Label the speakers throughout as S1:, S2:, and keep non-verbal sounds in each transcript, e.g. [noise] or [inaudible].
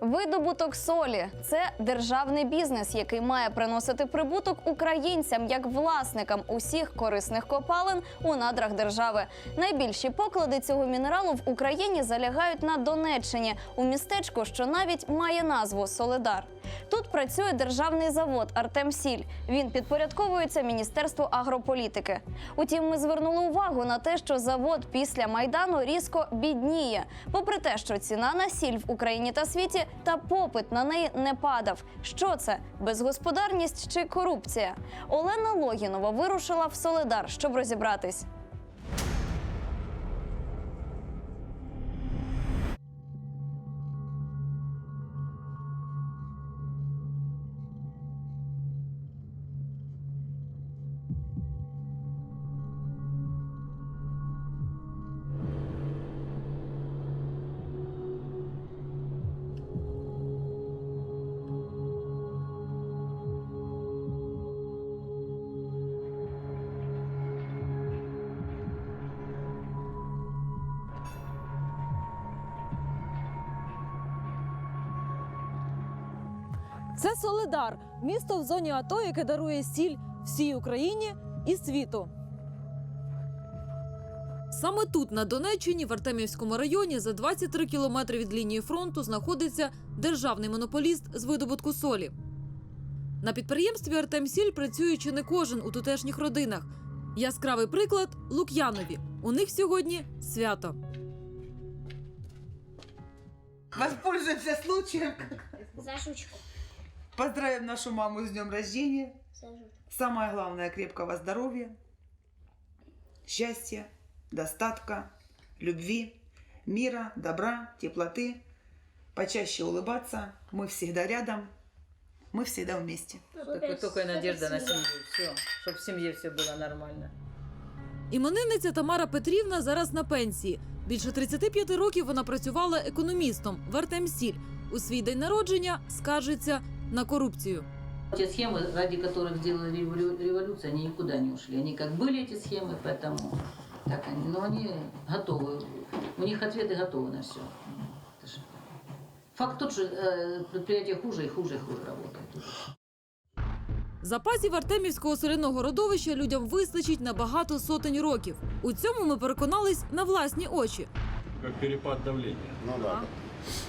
S1: Видобуток солі це державний бізнес, який має приносити прибуток українцям як власникам усіх корисних копалин у надрах держави. Найбільші поклади цього мінералу в Україні залягають на Донеччині у містечку, що навіть має назву Соледар. Тут працює державний завод Артемсіль. Він підпорядковується Міністерству агрополітики. Утім, ми звернули увагу на те, що завод після майдану різко бідніє, попри те, що ціна на сіль в Україні та світі та попит на неї не падав. Що це безгосподарність чи корупція? Олена Логінова вирушила в Соледар, щоб розібратись.
S2: Це Соледар, місто в зоні АТО, яке дарує сіль всій Україні і світу. Саме тут, на Донеччині, в Артемівському районі, за 23 кілометри від лінії фронту, знаходиться державний монополіст з видобутку солі. На підприємстві Артемсіль працює чи не кожен у тутешніх родинах. Яскравий приклад Лук'янові. У них сьогодні свято.
S3: Воспользуемся случаем.
S4: За жучку.
S3: Поздравим нашу маму с днем рождения.
S4: За жучку.
S3: Самое главное крепкого здоровья, счастья, достатка, любви, мира, добра, теплоты. Почаще улыбаться. Мы всегда рядом. Мы всегда вместе.
S5: Только, только и надежда на семью. Все, чтобы в семье все было нормально.
S2: Іменинниця Тамара Петрівна зараз на пенсії. Більше 35 років вона працювала економістом в Артемсіль. У свій день народження скаржиться на корупцію.
S5: Те схемы, ради которых сделали револю- революцию, они никуда не ушли. Они как были эти схемы, поэтому так они, но они готовы. У них ответы готовы на все. Факт тот, что э, предприятие хуже и хуже и хуже работает.
S2: Запасів Артемівського соляного родовища людям вистачить на багато сотень років. У цьому ми переконались на власні очі.
S6: как перепад давления.
S7: Ну да.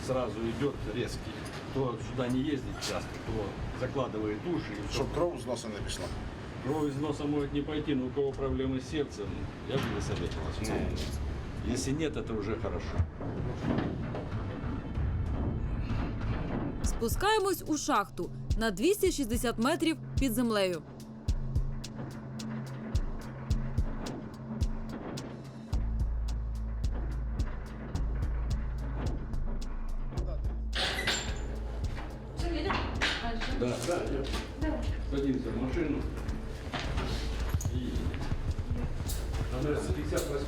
S6: Сразу идет резкий. Кто сюда не ездит часто, то закладывает уши. И
S7: Щоб кров з носа не пішла.
S6: Кровь из носа может не пойти, но у кого проблемы с сердцем, я бы не советовал. Если нет, это уже хорошо.
S2: Спускаємось у шахту на 260 метрів під землею.
S6: Да, да, я. Садимся в машину. И... Номер 58.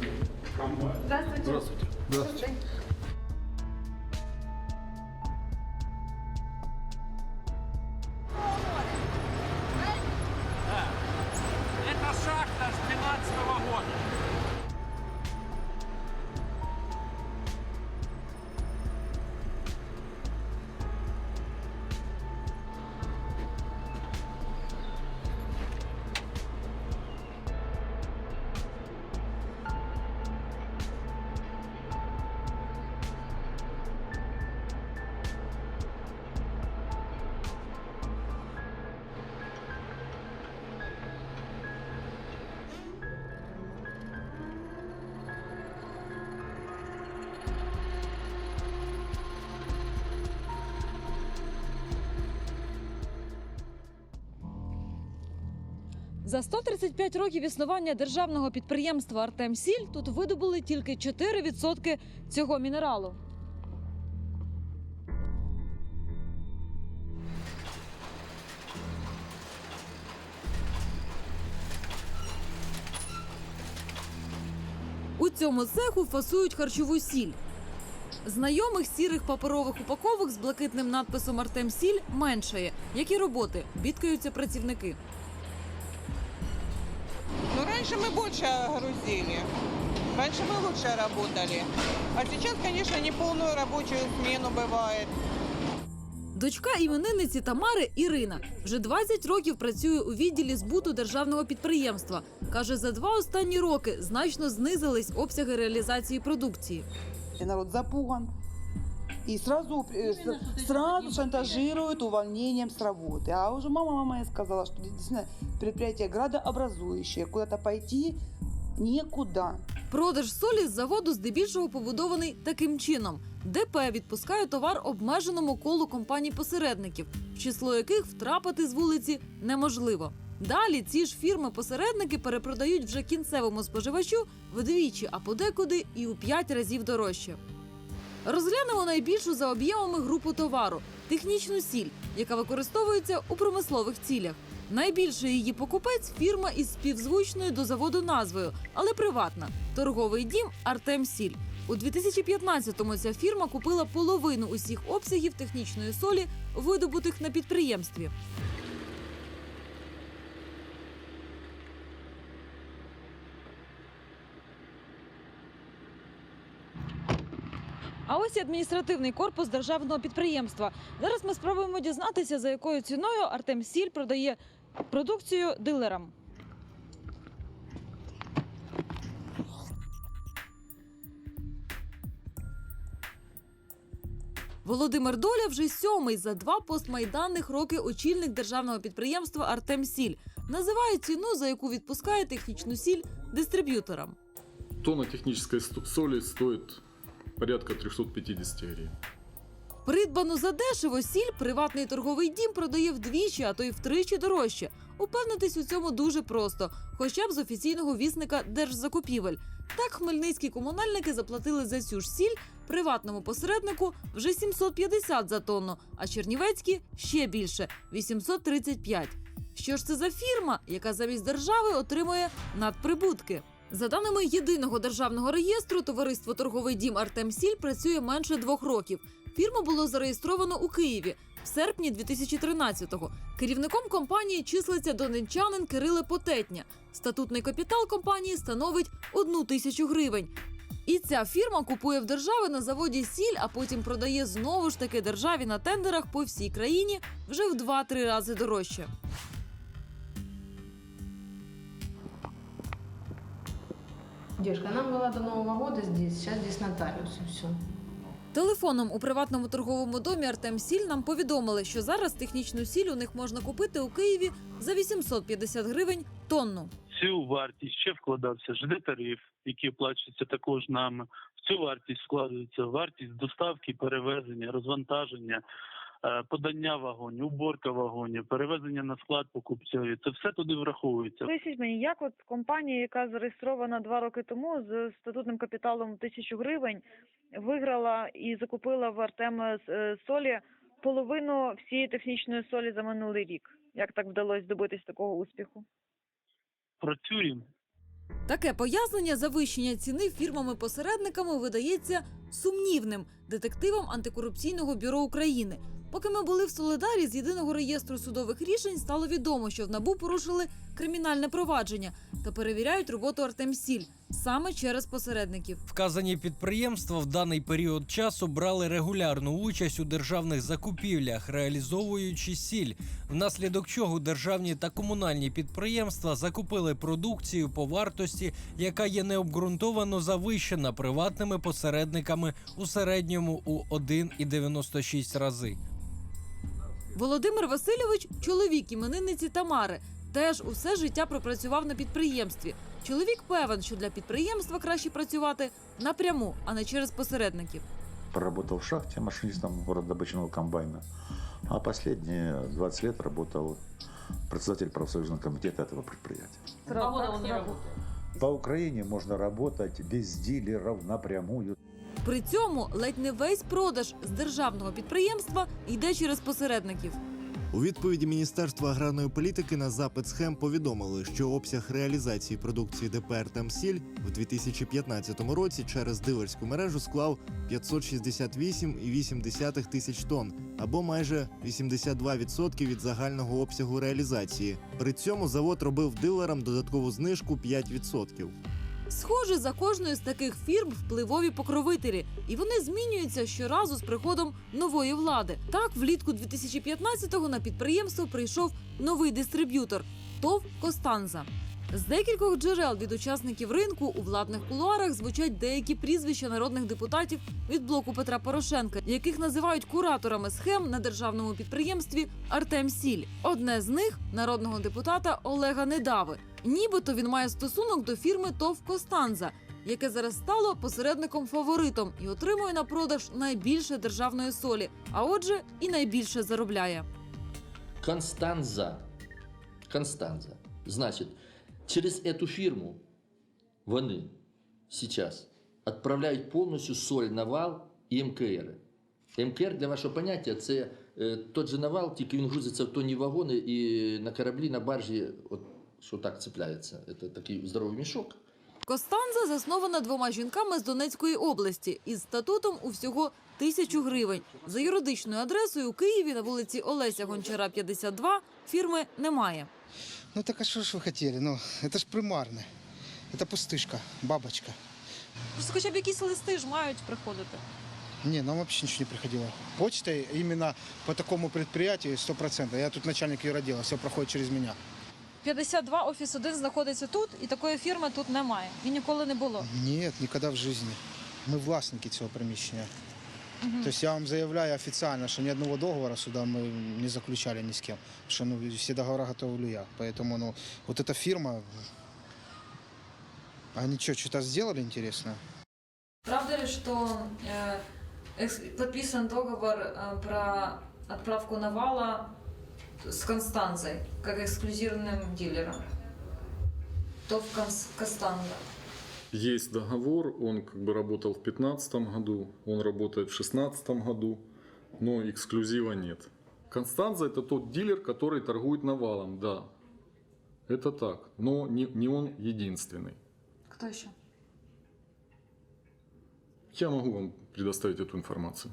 S6: компания. Здравствуйте.
S8: Это
S2: За 135 років існування державного підприємства Артемсіль тут видобули тільки 4% цього мінералу. У цьому цеху фасують харчову сіль. Знайомих сірих паперових упаковок з блакитним надписом Артемсіль меншає. Які роботи бідкаються працівники
S9: Ну, раньше мы больше грузили. Раньше мы лучше работали. А сейчас, конечно, не полную рабочую смену бывает.
S2: Дочка іменинниці Тамари Ірина вже 20 років працює у відділі збуту державного підприємства. Каже, за два останні роки значно знизились обсяги реалізації продукції.
S4: И народ запуган. И сразу, э, с- сразу шантажируют увольнением с работы. А уже мама, мама моя сказала, что действительно предприятие градообразующее. Куда-то пойти некуда.
S2: Продаж солі з заводу здебільшого побудований таким чином: ДП відпускає товар обмеженому колу компаній-посередників, в число яких втрапити з вулиці неможливо. Далі ці ж фірми-посередники перепродають вже кінцевому споживачу вдвічі, а подекуди і у п'ять разів дорожче. Розглянемо найбільшу за об'ємами групу товару технічну сіль, яка використовується у промислових цілях. Найбільший її покупець фірма із співзвучною до заводу назвою, але приватна торговий дім Артем Сіль. У 2015-му ця фірма купила половину усіх обсягів технічної солі, видобутих на підприємстві. Ось і адміністративний корпус державного підприємства. Зараз ми спробуємо дізнатися, за якою ціною Артем Сіль продає продукцію дилерам. Володимир Доля вже сьомий за два постмайданних роки очільник державного підприємства Артем Сіль. Називає ціну, за яку відпускає технічну сіль дистриб'юторам.
S7: Тонна технической соли стоит порядка 350 гривен.
S2: Придбану задешево сіль приватний торговий дім продає вдвічі, а то й втричі дорожче. Упевнитись у цьому дуже просто, хоча б з офіційного вісника держзакупівель. Так хмельницькі комунальники заплатили за цю ж сіль приватному посереднику вже 750 за тонну, а чернівецькі ще більше 835. Що ж це за фірма, яка замість держави отримує надприбутки? За даними єдиного державного реєстру, товариство торговий дім Артем Сіль працює менше двох років. Фірму було зареєстровано у Києві в серпні 2013-го. Керівником компанії числиться донечанин Кириле Потетня. Статутний капітал компанії становить одну тисячу гривень. І ця фірма купує в держави на заводі сіль, а потім продає знову ж таки державі на тендерах по всій країні вже в 2-3 рази дорожче.
S10: Девушка, нам была до Нового года здесь, сейчас здесь нотариус и все.
S2: Телефоном у приватному торговому домі Артем Сіль нам повідомили, що зараз технічну сіль у них можна купити у Києві за 850 гривень тонну.
S11: цю вартість ще вкладався ЖД тариф, який оплачується також нами. В цю вартість вкладається вартість доставки, перевезення, розвантаження, подання вагонів, уборка вагонів, перевезення на склад покупцеві. Це все туди враховується.
S12: Поясніть мені, як от компанія, яка зареєстрована два роки тому з статутним капіталом тисячу гривень, виграла і закупила в Артема е, солі половину всієї технічної солі за минулий рік. Як так вдалося добитись такого успіху?
S11: Працюємо.
S2: Таке пояснення завищення ціни фірмами-посередниками видається сумнівним детективам антикорупційного бюро України. Поки ми були в Солидарі з єдиного реєстру судових рішень, стало відомо, що в набу порушили кримінальне провадження та перевіряють роботу Артемсіль саме через посередників.
S13: Вказані підприємства в даний період часу брали регулярну участь у державних закупівлях, реалізовуючи сіль, внаслідок чого державні та комунальні підприємства закупили продукцію по вартості, яка є необґрунтовано завищена приватними посередниками у середньому у 1,96 рази.
S2: Володимир Васильович чоловік іменинниці Тамари. Теж усе життя пропрацював на підприємстві. Чоловік певен, що для підприємства краще працювати напряму, а не через посередників.
S14: Проработал в шахте машинистом городобычного комбайна. А последние 20 лет работал председатель профсоюзного комитета этого предприятия.
S5: Два не работает.
S14: По Украине можно работать без дилеров напрямую.
S2: При цьому ледь не весь продаж з державного підприємства йде через посередників.
S15: У відповіді Міністерства аграрної політики на запит схем повідомили, що обсяг реалізації продукції ДП «Артемсіль» в 2015 році через дилерську мережу склав 568,8 тисяч тонн, або майже 82% від загального обсягу реалізації. При цьому завод робив дилерам додаткову знижку 5%.
S2: Схоже, за кожною з таких фірм впливові покровителі, і вони змінюються щоразу з приходом нової влади. Так, влітку 2015-го на підприємство прийшов новий дистриб'ютор ТОВ Костанза. З декількох джерел від учасників ринку у владних кулуарах звучать деякі прізвища народних депутатів від блоку Петра Порошенка, яких називають кураторами схем на державному підприємстві Артем Сіль. Одне з них народного депутата Олега Недави. Нібито він має стосунок до фірми ТОВ Костанза, яке зараз стало посередником фаворитом і отримує на продаж найбільше державної солі, а отже, і найбільше заробляє.
S16: Констанза. Констанза. Значит, через эту фирму вони сейчас отправляють повністю соль на вал і МКР. МКР, для вашого поняття, це е, тот же навал, тільки він грузиться в тонні вагони і на кораблі, на баржі, от що так цепляється. Це такий здоровий мішок.
S2: Костанза заснована двома жінками з Донецької області із статутом у всього тисячу гривень. За юридичною адресою у Києві на вулиці Олеся Гончара, 52, фірми немає.
S17: Ну так а що ж ви хотіли? Ну, це ж примарне. Це пустишка, бабочка.
S2: Просто хоча б якісь листи ж мають приходити.
S17: Не, нам вообще ничего не приходило. Почта именно по такому предприятию 100%. Я тут начальник юродела, все проходит через меня.
S2: 52 офіс 1 знаходиться тут, і такої фірми тут немає. І ніколи не було.
S17: Нет, никогда в жизни. Ми власники цього приміщення.
S2: Мгм.
S17: Тобто я вам заявляю офіційно, що ні одного договору сюди ми не заключали ні з ким. Що ну, всі договори готовлю я. Поэтому ну, вот эта фирма, они что, что-то сделали интересное?
S2: Правда ли, что подписан договор про отправку навала с Констанзой, как эксклюзивным дилером? ТОВ Костанза.
S7: Есть договор, он как бы работал в 2015 году, он работает в 2016 году, но эксклюзива нет. Констанза это тот дилер, который торгует навалом, да. Это так, но не, не он единственный.
S2: Кто еще?
S7: Я могу вам предоставить эту информацию.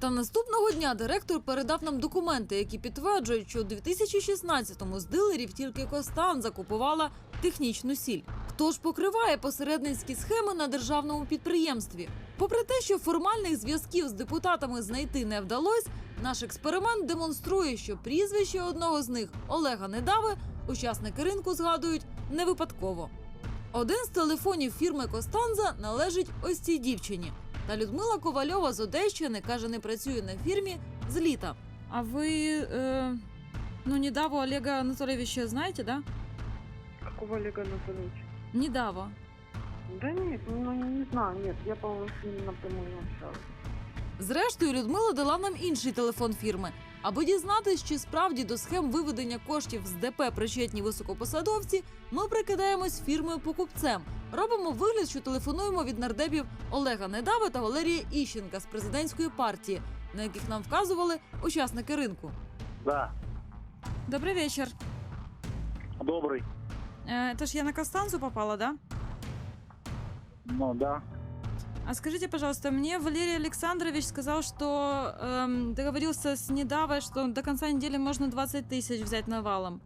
S2: Та наступного дня директор передав нам документи, які підтверджують, що у 2016-му з дилерів тільки Костан закупувала технічну сіль. Хто ж покриває посередницькі схеми на державному підприємстві? Попри те, що формальних зв'язків з депутатами знайти не вдалося, наш експеримент демонструє, що прізвище одного з них Олега Недави учасники ринку згадують не випадково. Один з телефонів фірми Костанза належить ось цій дівчині. Та Людмила Ковальова з Одещини каже, не працює на фірмі з літа. А ви е, ну недавно Олега Анатолійовича знаєте, да?
S12: Какого Олега Анатольевича?
S2: Недавно.
S12: Да нет, ну не знаю, нет, я, по-моему, с ним напрямую не общалась.
S2: Зрештою, Людмила дала нам інший телефон фірми. Аби дізнатись, чи справді до схем виведення коштів з ДП причетні високопосадовці, ми прикидаємось фірмою покупцем. Робимо вигляд, що телефонуємо від нардепів Олега Недави та Валерія Іщенка з президентської партії, на яких нам вказували учасники ринку.
S11: Да,
S2: Добрий вечір.
S11: добрий.
S2: Это ж я на Костанзу попала, да?
S11: Ну да.
S2: А скажите, пожалуйста, мне Валерий Александрович сказал, что эм, договорился с Недавой, что до конца недели можно 20 тысяч взять навалом.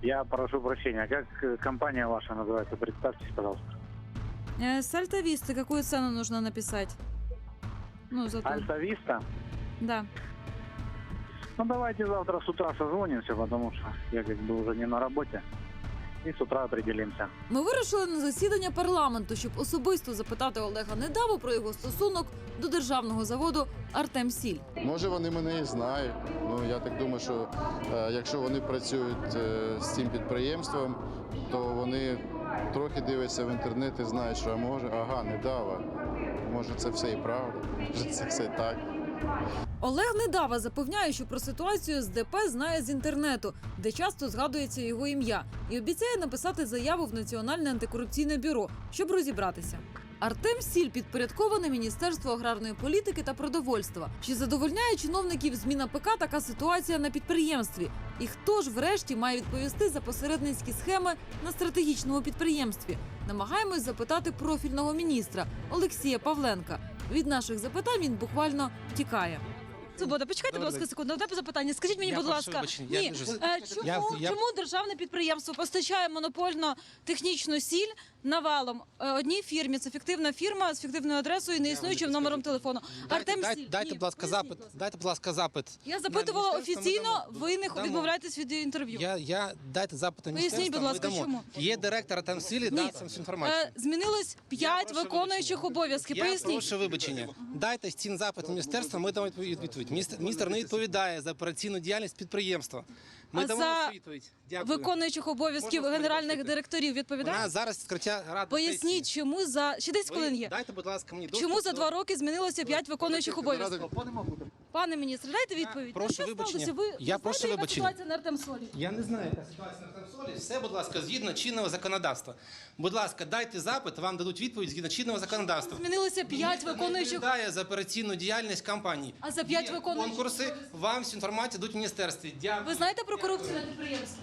S11: Я прошу прощения, как э, компания ваша называется? Представьтесь, пожалуйста.
S2: Э, с Альта Висты какую цену нужно написать? Ну, за то.
S11: Альта Виста?
S2: Да.
S11: Ну давайте завтра с утра созвонимся, потому что я как бы уже не на работе. И с утра определимся.
S2: Ми вирушили на засідання парламенту, щоб особисто запитати Олега Недаву про його стосунок до державного заводу Артем Сіль.
S18: Може, вони мене і знають. Ну я так думаю, що е, якщо вони працюють е, з цим підприємством, то вони трохи дивляться в інтернет і знають, що а може, ага, не дава. Може, це все і правда, може це все так.
S2: Олег Недава запевняє, що про ситуацію з ДП знає з інтернету, де часто згадується його ім'я, і обіцяє написати заяву в Національне антикорупційне бюро, щоб розібратися. Артем Сіль підпорядкований Міністерству аграрної політики та продовольства. Чи задовольняє чиновників зміна ПК така ситуація на підприємстві? І хто ж врешті має відповісти за посередницькі схеми на стратегічному підприємстві? Намагаємось запитати профільного міністра Олексія Павленка. Від наших запитань він буквально тікає.
S19: Свобода, почекайте, будь ласка, секунду. Одне запитання. Скажіть мені,
S20: Я
S19: будь
S20: прошу
S19: ласка,
S20: вибачення, я
S19: ні,
S20: дуже-
S19: е, чому,
S20: Я- я-
S19: чому державне підприємство постачає монопольно технічну сіль навалом е, одній фірмі? Це фіктивна фірма з фіктивною адресою і не існуючим номером телефону. Артем
S20: Дайте,
S19: Сіль.
S20: дайте,
S19: Ні,
S20: будь ласка,
S19: поясніть,
S20: запит.
S19: будь ласка.
S20: Дайте, будь ласка, запит.
S19: Я запитувала
S20: На міністерство ми
S19: офіційно,
S20: дамо.
S19: ви не
S20: Дамо.
S19: відмовляєтесь від інтерв'ю.
S20: Я, я дайте запит на
S19: Поясніть,
S20: міністерство,
S19: будь ласка,
S20: дамо.
S19: чому?
S20: Є директор там сілі, дасть вам всю інформацію.
S19: Е, змінилось п'ять виконуючих обов'язків.
S20: Я
S19: Поясніть.
S20: прошу вибачення. Дайте цін запит на міністерство, ми дамо відповідь. відповідь. Міністр, міністр не відповідає за операційну діяльність підприємства. Ми
S19: А
S20: дамо
S19: за
S20: відповідь. Дякую.
S19: Виконуючих обов'язків
S20: Можна
S19: генеральних
S20: спросити?
S19: директорів
S20: Вона
S19: відповідає?
S20: зараз відкриття ради.
S19: Поясніть, чому за ще 10
S20: Ви
S19: хвилин є.
S20: Дайте, будь ласка, мені
S19: Чому за
S20: до-
S19: два роки змінилося п'ять виконуючих обов'язків? Пане міністре, дайте відповідь.
S20: прошу
S19: Що
S20: вибачення.
S19: сталося? Ви
S20: Я
S19: знаєте,
S20: прошу
S19: яка
S20: вибачення.
S19: ситуація на Артемсолі?
S20: Я не знаю, яка ситуація на консолі. Все, будь ласка, згідно чинного законодавства. Будь ласка, дайте запит, вам дадуть відповідь згідно чинного законодавства.
S19: Змінилося п'ять
S20: Міністр не
S19: виконуючих.
S20: відповідає за операційну діяльність компанії.
S19: А за п'ять
S20: Є
S19: виконуючих
S20: конкурси, вам всю інформацію дадуть в міністерстві. Дякую.
S19: Ви знаєте про корупцію на підприємстві?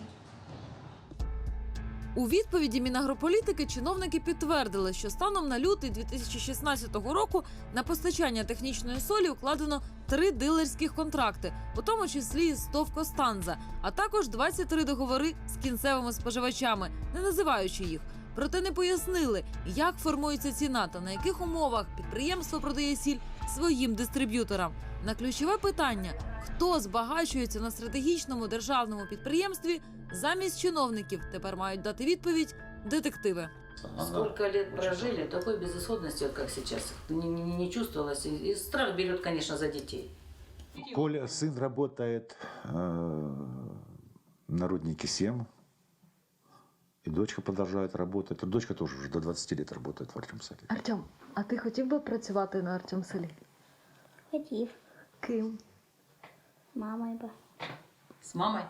S2: У відповіді Мінагрополітики чиновники підтвердили, що станом на лютий 2016 року на постачання технічної солі укладено три дилерських контракти, у тому числі з ТОВ «Костанза», а також 23 договори з кінцевими споживачами, не називаючи їх. Проте не пояснили, як формується ціна та на яких умовах підприємство продає сіль своїм дистриб'юторам. На ключове питання, хто збагачується на стратегічному державному підприємстві, замість чиновників тепер мають дати відповідь детективи.
S5: Сколько лет прожили, такой безысходности, вот как сейчас, не, не, не чувствовалось. И, и страх берет, конечно, за детей.
S14: Коля, сын работает э, на руднике 7. И дочка продолжает работать. И дочка тоже уже до 20 лет работает в Артемсаке.
S21: Артем, а ти хотів би працювати на Артемселі?
S22: Хотів.
S21: Ким?
S22: Мамою би.
S5: С мамой?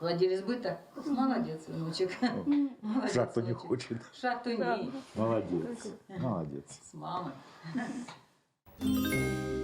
S5: Владелец быта? Молодец, внучек. [laughs] Молодец,
S14: Шахту не
S5: внучек.
S14: хочет.
S5: Шахту не.
S14: Молодец. Молодец.
S5: С мамой. [laughs]